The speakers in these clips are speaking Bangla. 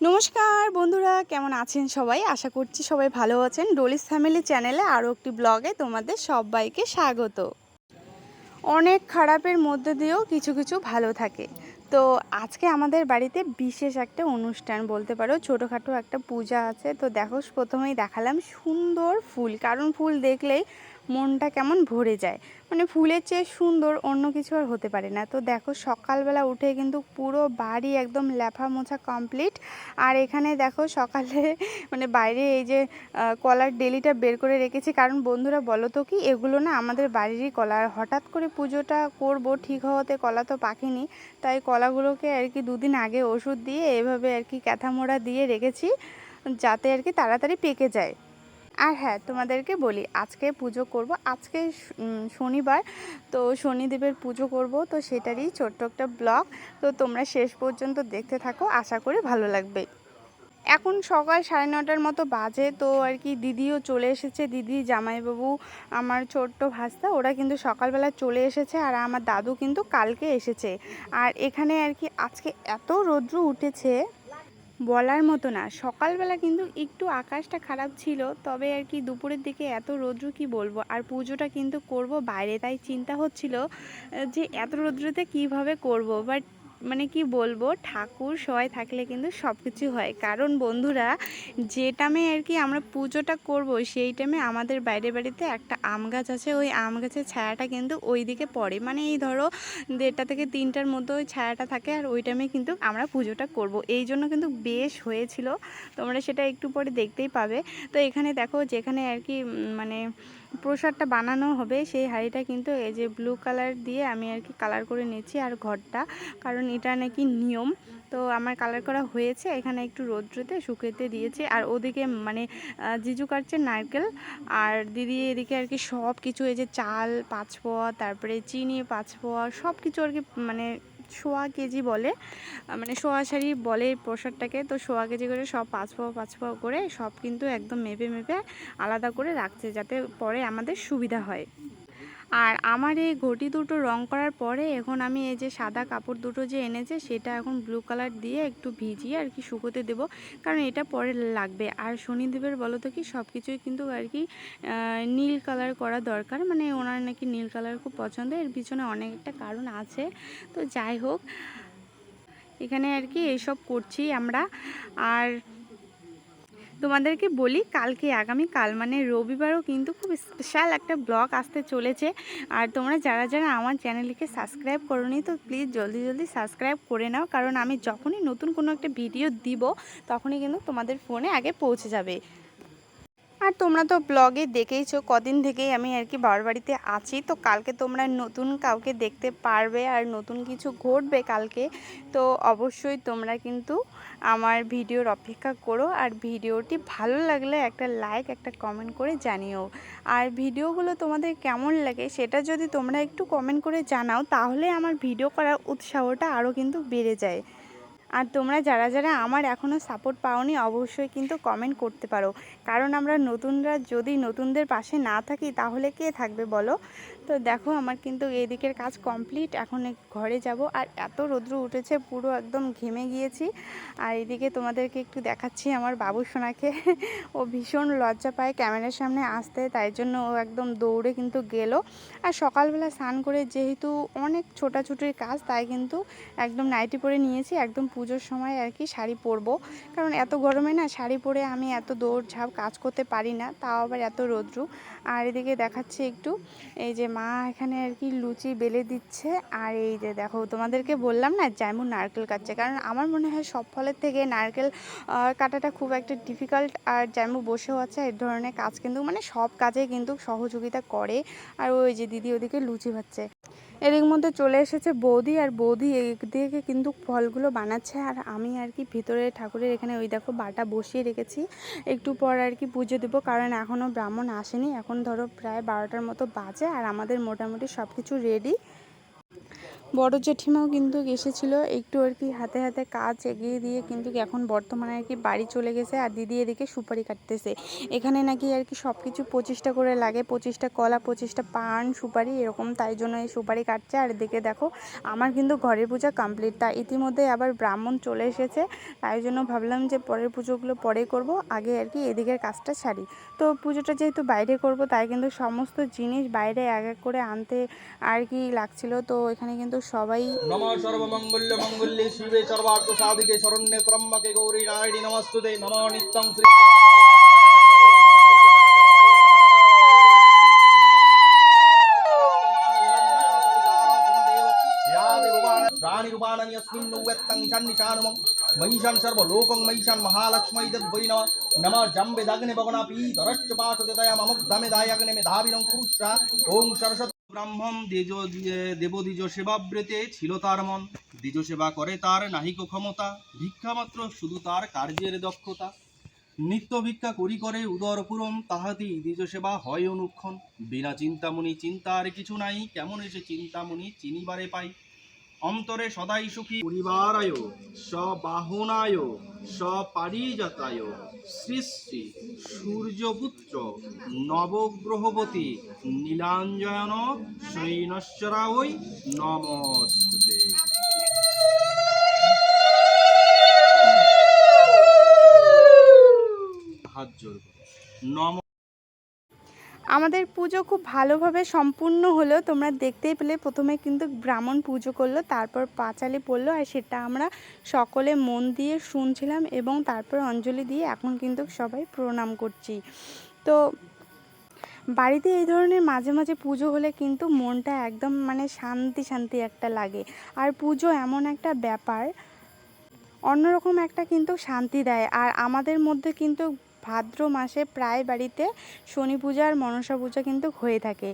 নমস্কার বন্ধুরা, কেমন আছেন সবাই? আশা করছি সবাই ভালো আছেন। ডোলিস ফ্যামিলি চ্যানেলে আরও একটি ব্লগে তোমাদের সবাইকে স্বাগত। অনেক খারাপের মধ্যে দিয়েও কিছু কিছু ভালো থাকে। তো আজকে আমাদের বাড়িতে বিশেষ একটা অনুষ্ঠান বলতে পারো। ছোটোখাটো একটা পূজা আছে। তো দেখো, প্রথমেই দেখালাম সুন্দর ফুল। কারণ ফুল দেখলেই মনটা কেমন ভরে যায়। মানে ফুলের চেয়ে সুন্দর অন্য কিছু আর হতে পারে না। তো দেখো, সকালবেলা উঠে কিন্তু পুরো বাড়ি একদম ল্যাফা মোছা কমপ্লিট আর এখানে দেখো, সকালে মানে বাইরে এই যে কলার ডেলিটা বের করে রেখেছি। কারণ বন্ধুরা, বলো তো কি, এগুলো না আমাদের বাড়িরই কলা। হঠাৎ করে পুজোটা করব, ঠিক হওয়াতে কলা তো পাকেনি। তাই কলাগুলোকে আর কি দুদিন আগে ওষুধ দিয়ে এভাবে আর কি ক্যাথা মোড়া দিয়ে রেখেছি, যাতে আর কি তাড়াতাড়ি পেকে যায়। আর হ্যাঁ তোমাদেরকে বলি, আজকে পুজো করব, আজকে শনিবার, তো শনিদেবের পুজো করব, তো সেটারই ছোট্ট একটা ব্লগ। তো তোমরা শেষ পর্যন্ত দেখতে থাকো, আশা করি ভালো লাগবে। এখন সকাল সাড়ে নটার মতো বাজে, তো আর কি দিদিও চলে এসেছে। দিদি, জামাইবাবু, আমার ছোট্ট ভাস্তা, ওরা কিন্তু সকালবেলা চলে এসেছে আর আমার দাদু কিন্তু কালকে এসেছে। আর এখানে আর কি আজকে এত রৌদ্র উঠেছে, বলার মতো না। সকালবেলা কিন্তু একটু আকাশটা খারাপ ছিল, তবে আর কি দুপুরের দিকে এত রৌদ্র কি বলব? আর পুজোটা কিন্তু করব বাইরে, তাই চিন্তা হচ্ছিল যে এত রৌদ্রতে কীভাবে করব? বাট মানে কি বলব, ঠাকুর সবাই থাকলে কিন্তু সব কিছু হয়। কারণ বন্ধুরা, যে টাইমে আর কি আমরা পুজোটা করব, সেই টাইমে আমাদের বাইরে বাড়িতে একটা আম গাছ আছে। ওই আম গাছের ছায়াটা কিন্তু ওই দিকে পড়ে। মানে এই ধরো দেড়টা থেকে তিনটার মধ্যে ওই ছায়াটা থাকে আর ওই টাইমে কিন্তু আমরা পুজোটা করব। এই জন্য কিন্তু বেশ হয়েছিল। তোমরা সেটা একটু পরে দেখতেই পাবে। তো এখানে দেখো, যেখানে আর কি মানে প্রসাদটা বানানো হবে, সেই হাঁড়িটা কিন্তু এই যে ব্লু কালার দিয়ে আমি আর কি কালার করে নিয়েছি আর ঘরটা, কারণ এটা নাকি নিয়ম। তো আমার কালার করা হয়েছে, এখানে একটু রৌদ্রতে শুকাতে দিয়েছে। আর ওদিকে মানে জিজু কাটছে নারকেল, আর দিদি এদিকে আর কি সব কিছু এই যে চাল পাঁচ পোয়া তারপরে চিনি পাঁচ পোয়া সব কিছু আর কি মানে সোয়া কেজি বলে মানে সোয়া শাড়ি বলে এই প্রসাদটাকে তো সোয়া কেজি করে সব পাঁচ পাওয়া পাঁচ পাওয়া করে সব কিন্তু একদম মেপে মেপে আলাদা করে রাখছে যাতে পরে আমাদের সুবিধা হয়। আর আমার এই ঘটি দুটো রং করার পরে এখন আমি এই যে সাদা কাপড় দুটো যে এনেছে সেটা এখন ব্লু কালার দিয়ে একটু ভিজিয়ে আর কি শুকোতে দেবো। কারণ এটা পরে লাগবে। আর শনিদেবের বলো তো কি সব কিছুই কিন্তু আর কি নীল কালার করা দরকার। মানে ওনার নাকি নীল কালার খুব পছন্দ এর পিছনে অনেক একটা কারণ আছে। তো যাই হোক, এখানে আর কি এইসব করছি আমরা। আর তোমাদেরকে বলি, কালকে আগামী কাল মানে রবিবারও কিন্তু খুব স্পেশাল একটা ব্লগ আসতে চলেছে। আর তোমরা যারা যারা আমার চ্যানেলকে সাবস্ক্রাইব করোনি, তো প্লিজ জলদি জলদি সাবস্ক্রাইব করে নাও। কারণ আমি যখনই নতুন কোনো একটা ভিডিও দিব, তখনই কিন্তু তোমাদের ফোনে আগে পৌঁছে যাবে। আর তোমরা তো ব্লগে দেখেইছো, কদিন থেকেই আমি আর কি বাবার বাড়িতে আছি। তো কালকে তোমরা নতুন কাউকে দেখতে পারবে আর নতুন কিছু ঘটবে কালকে। তো অবশ্যই তোমরা কিন্তু আমার ভিডিওর অপেক্ষা করো আর ভিডিওটি ভালো লাগলে একটা লাইক, একটা কমেন্ট করে জানিও। আর ভিডিওগুলো তোমাদের কেমন লাগে সেটা যদি তোমরা একটু কমেন্ট করে জানাও, তাহলে আমার ভিডিও করার উৎসাহটা আরও কিন্তু বেড়ে যায়। আর তোমরা যারা যারা আমার এখনও সাপোর্ট পাওনি, অবশ্যই কিন্তু কমেন্ট করতে পারো। কারণ আমরা নতুনরা যদি নতুনদের পাশে না থাকি, তাহলে কে থাকবে বলো? তো দেখো, আমার কিন্তু এদিকের কাজ কমপ্লিট এখন ঘরে যাব, আর এত রৌদ্র উঠেছে, পুরো একদম ঘেমে গিয়েছি। আর এদিকে তোমাদেরকে একটু দেখাচ্ছি আমার বাবু সোনাকে। ও ভীষণ লজ্জা পায় ক্যামেরার সামনে আসতে, তাই জন্য ও একদম দৌড়ে কিন্তু গেল। আর সকালবেলা স্নান করে যেহেতু অনেক ছোটাছুটির কাজ, তাই কিন্তু একদম নাইটি পরে নিয়েছি, একদম পুজোর সময় আর কি শাড়ি পরবো। কারণ এত গরমে না শাড়ি পরে আমি এত দৌড় ঝাঁপ কাজ করতে পারি না, তাও আবার এত রৌদ্র। আর এদিকে দেখাচ্ছি একটু, এই যে মা এখানে আর কি লুচি বেলে দিচ্ছে। আর এই যে দেখো, তোমাদেরকে বললাম না যেমন নারকেল কাটছে। কারণ আমার মনে হয় সব ফলের থেকে নারকেল কাটাটা খুব একটা ডিফিকাল্ট আর যেমন বসেও আছে এই ধরনের কাজ কিন্তু মানে সব কাজে কিন্তু সহযোগিতা করে। আর ওই যে দিদি ওদিকে লুচি ভাজছে। এদিক মধ্যে চলে এসেছে বৌদি আর বৌদি একদিকে কিন্তু ফলগুলো বানাচ্ছে আর আমি আর কি ভিতরে ঠাকুরের এখানে ওই দেখো বাটা বসিয়ে রেখেছি। একটু পর আর কি পুজো দেবো কারণ এখনও ব্রাহ্মণ আসেনি। এখন ধরো প্রায় বারোটার মতো বাজে আর আমাদের মোটামুটি সব কিছু রেডি বড় জেঠিমাও কিন্তু এসেছিল। একটু আর কি হাতে হাতে কাজ এগিয়ে দিয়ে কিন্তু এখন বর্তমানে আর কি বাড়ি চলে গেছে আর দিদি এদিকে সুপারি কাটতেছে। এখানে নাকি আর কি সব কিছু পঁচিশটা করে লাগে পঁচিশটা কলা পঁচিশটা পান, সুপারি এরকম তাই জন্য এই সুপারি কাটছে। আর এদিকে দেখো, আমার কিন্তু ঘরের পূজা কমপ্লিট তা ইতিমধ্যে আবার ব্রাহ্মণ চলে এসেছে, তাই জন্য ভাবলাম যে পরের পুজোগুলো পরে করব, আগে আর কি এদিকের কাজটা সারি। তো পুজোটা যেহেতু বাইরে করব, তাই কিন্তু সমস্ত জিনিস বাইরে এক এক করে আনতে আর কি লাগছিল। তো এখানে কিন্তু সবাই নম সর্বমঙ্গল্য মঙ্গল্যে শিবে সর্বার্থ সাধিকে শরণ্যে ত্রম্বকে গৌরী নারায়ণী নমস্তুতে নম নিত্যং শ্রী ప్రాణిరుపాణం యస్మిన్ నువ్వెత్తం ఇషన్ నిషానుమం మహిషన్ సర్వ లోకం మహిషన్ మహాలక్ష్మై తద్వై నమ నమ జంబెదగ్ని భవన పీతరశ్చ పాఠతయ మమ దమెదాయగ్ని మేధావినం కురుష్ట ఓం సరస్వతి ব্রাহ্মণ দ্বিজ দেবদ্বিজ সেবাব্রতে ছিল তার মন। দ্বিজ সেবা করে তার নাহিক ক্ষমতা। ভিক্ষা মাত্র শুধু তার কার্যের দক্ষতা। নিত্য ভিক্ষা করি করে উদর পূরণ, তাহাতি দ্বিজ সেবা হয় অনুক্ষণ। বিনা চিন্তামণি চিন্তা আর কিছু নাই, কেমন এসে চিন্তামণি চিনিবারে পাই। অন্তরে সদাই সুখী। পরিবারায় সবাহনায় সপারিজাতায় শ্রী শ্রী সূর্যপুত্র নবগ্রহপতি নীলাঞ্জয়ন শৈনশ্বরায় নমস্তে হাত জোর নম আমাদের পুজো খুব ভালোভাবে সম্পূর্ণ হলো। তোমরা দেখতেই পেলে, প্রথমে কিন্তু ব্রাহ্মণ পুজো করল, তারপর পাঁচালি পড়ল আর সেটা আমরা সকলে মন দিয়ে শুনছিলাম এবং তারপর অঞ্জলি দিয়ে এখন কিন্তু সবাই প্রণাম করছি। তো বাড়িতে এই ধরনের মাঝে মাঝে পুজো হলে কিন্তু মনটা একদম মানে শান্তি শান্তি একটা লাগে। আর পুজো এমন একটা ব্যাপার, অন্যরকম একটা কিন্তু শান্তি দেয়। আর আমাদের মধ্যে কিন্তু ভাদ্র মাসে প্রায় বাড়িতে শনি পূজা আর মনসা পূজা কিন্তু হয়ে থাকে।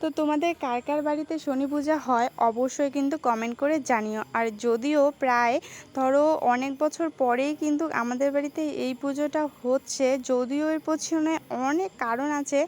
তো তোমাদের কার কার বাড়িতে শনি পূজা হয় অবশ্যই কিন্তু কমেন্ট করে জানিও। আর যদিও প্রায় ধরো অনেক বছর পরেই কিন্তু আমাদের বাড়িতে এই পুজোটা হচ্ছে, যদিও এর পেছনে অনেক কারণ আছে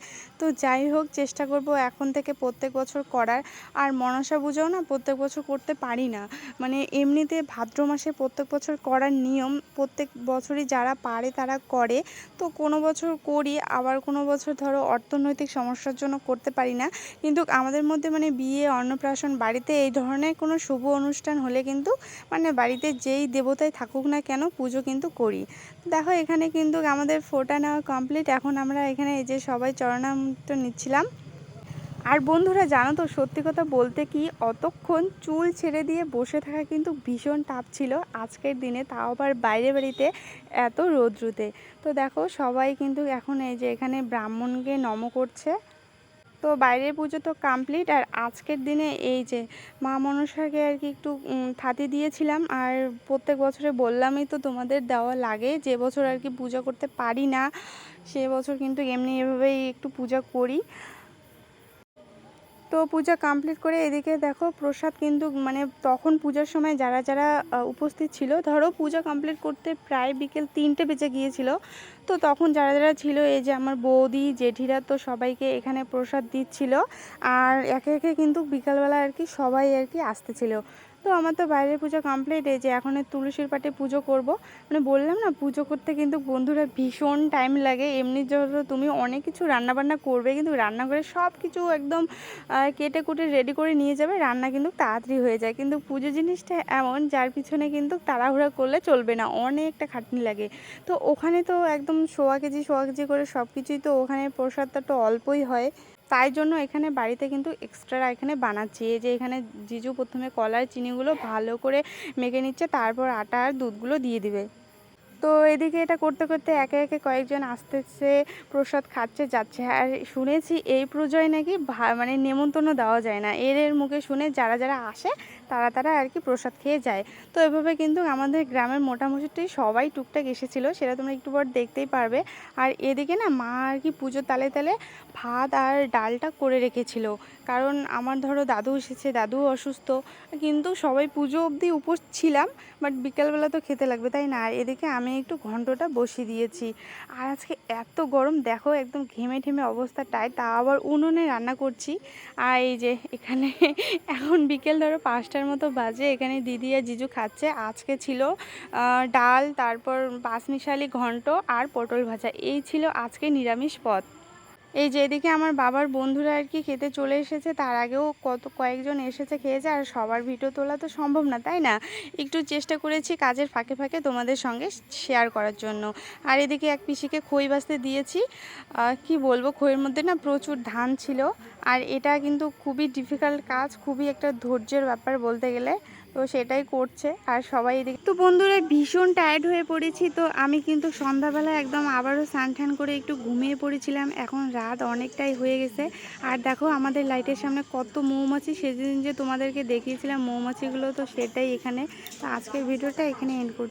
তো যাই হোক, চেষ্টা করব এখন থেকে প্রত্যেক বছর করার। আর মনসা পুজোও না প্রত্যেক বছর করতে পারি না। মানে এমনিতে ভাদ্র মাসে প্রত্যেক বছর করার নিয়ম, প্রত্যেক বছরই যারা পারে তারা করে। তো কোনো বছর করি, আবার কোনো বছর ধরো অর্থনৈতিক সমস্যার জন্য করতে পারি না। কিন্তু আমাদের মধ্যে মানে বিয়ে, অন্নপ্রাশন বাড়িতে এই ধরনের কোনো শুভ অনুষ্ঠান হলে কিন্তু মানে বাড়িতে যেই দেবতাই থাকুক না কেন পুজো কিন্তু করি। দেখো, এখানে কিন্তু আমাদের ফোটা নেওয়া কমপ্লিট এখন আমরা এখানে এই যে সবাই চরণামৃত নিচ্ছিলাম। আর বন্ধুরা, জানো তো, সত্যি কথা বলতে কি, অতক্ষণ চুল ছেড়ে দিয়ে বসে থাকা কিন্তু ভীষণ টাপ ছিল। আজকের দিনে তাও আবার বাইরে বাড়িতে এত রোদ্রুতে। তো দেখো, সবাই কিন্তু এখন এই যে এখানে ব্রাহ্মণকে নম করছে। তো বাইরের পুজো তো কমপ্লিট আর আজকের দিনে এই যে মা মনসাকে আর কি একটু থাতি দিয়েছিলাম, আর প্রত্যেক বছরে বললামই তো তোমাদের দেওয়া লাগে, যে বছর আর কি পূজা করতে পারি না, সে বছর কিন্তু এমনি এভাবেই একটু পূজা করি। তো পূজা কমপ্লিট করে এদিকে দেখো প্রসাদ কিন্তু মানে তখন পূজার সময় যারা যারা উপস্থিত ছিল, ধরো পূজা কমপ্লিট করতে প্রায় বিকেল তিনটে বেজে গিয়েছিল। তো তখন যারা যারা ছিল, এই যে আমার বৌদি, জেঠিরা তো সবাইকে এখানে প্রসাদ দিচ্ছিল। আর একে একে কিন্তু বিকালবেলা আর কি সবাই আর কি আসতেছিল। তো আমার তো বাইরের পুজো কমপ্লিট এই যে এখন তুলসীর পাটে পুজো করব। মানে বললাম না, পুজো করতে কিন্তু বন্ধুরা ভীষণ টাইম লাগে। এমনি ধরো তুমি অনেক কিছু রান্নাবান্না করবে, কিন্তু রান্নাঘরে সব কিছু একদম কেটে কুটে রেডি করে নিয়ে যাবে, রান্না কিন্তু তাড়াতাড়ি হয়ে যায়। কিন্তু পুজো জিনিসটা এমন, যার পিছনে কিন্তু তাড়াহুড়া করলে চলবে না, অনেকটা খাটনি লাগে। তো ওখানে তো একদম সোয়া কেজি সোয়া কেজি করে সব কিছুই তো ওখানে প্রসাদটা তো অল্পই হয়। তাই জন্য এখানে বাড়িতে কিন্তু এক্সট্রা এখানে বানাচ্ছি। এই যে এখানে জিজু প্রথমে কলার, চিনিগুলো ভালো করে মেখে নিচ্ছে, তারপর আটা আর দুধগুলো দিয়ে দিবে। তো এদিকে এটা করতে করতে একে একে কয়েকজন আসতেছে, প্রসাদ খাচ্ছে, যাচ্ছে। আর শুনেছি এই পুজোয় নাকি মানে নেমন্তন্ন দেওয়া যায় না। এর এর মুখে শুনে যারা যারা আসে, তারা তারা আর কি প্রসাদ খেয়ে যায়। তো এভাবে কিন্তু আমাদের গ্রামের মোটামুটি সবাই টুকটাক এসেছিল, সেটা তোমরা একটু পর দেখতেই পারবে। আর এদিকে না মা আর কি পুজোর তালে তালে ভাত আর ডালটা করে রেখেছিল। কারণ আমার ধরো দাদু এসেছে, দাদু অসুস্থ, কিন্তু সবাই পুজো অবধি উপোস ছিলাম, বাট বিকালবেলা তো খেতে লাগবে, তাই না? আর এদিকে আমি আমি একটু ঘন্টটা বসিয়ে দিয়েছি। আর আজকে এত গরম, দেখো একদম ঘেমে ঠেমে অবস্থা টাই, তা আবার উনুনে রান্না করছি। আর এই যে এখানে এখন বিকেল ধরো পাঁচটার মতো বাজে, এখানে দিদি আর জিজু খাচ্ছে। আজকে ছিল ডাল, তারপর পাঁচমিশালি ঘন্ট আর পটল ভাজা। এই ছিল আজকে নিরামিষ পদ। এই যে এদিকে আমার বাবার বন্ধুরা আর কি খেতে চলে এসেছে, তার আগেও কত কয়েকজন এসেছে খেয়েছে, আর সবার ভিডিও তোলা তো সম্ভব না, তাই না? একটু চেষ্টা করেছি কাজের ফাঁকে ফাঁকে তোমাদের সঙ্গে শেয়ার করার জন্য। আর এদিকে এক পিসিকে খই বাঁচতে দিয়েছি। কি বলব, খইয়ের মধ্যে না প্রচুর ধান ছিল, আর এটা কিন্তু খুবই ডিফিকাল্ট কাজ, খুবই একটা ধৈর্যের ব্যাপার বলতে গেলে। তো সেটাই করছে, আর সবাই এদিকে তো বন্ধুরা, ভীষণ টায়ার্ড হয়ে পড়েছি, তো আমি কিন্তু সন্ধ্যাবেলা একদম আবারও স্নান করে একটু ঘুমিয়ে পড়েছিলাম, এখন রাত অনেকটাই হয়ে গেছে, আর দেখো আমাদের লাইটের সামনে কত মৌমাছি, সেদিন যে তোমাদেরকে দেখিয়েছিলাম মৌমাছিগুলো, তো সেটাই এখানে। তো আজকের ভিডিওটা এখানে এন্ড করছি।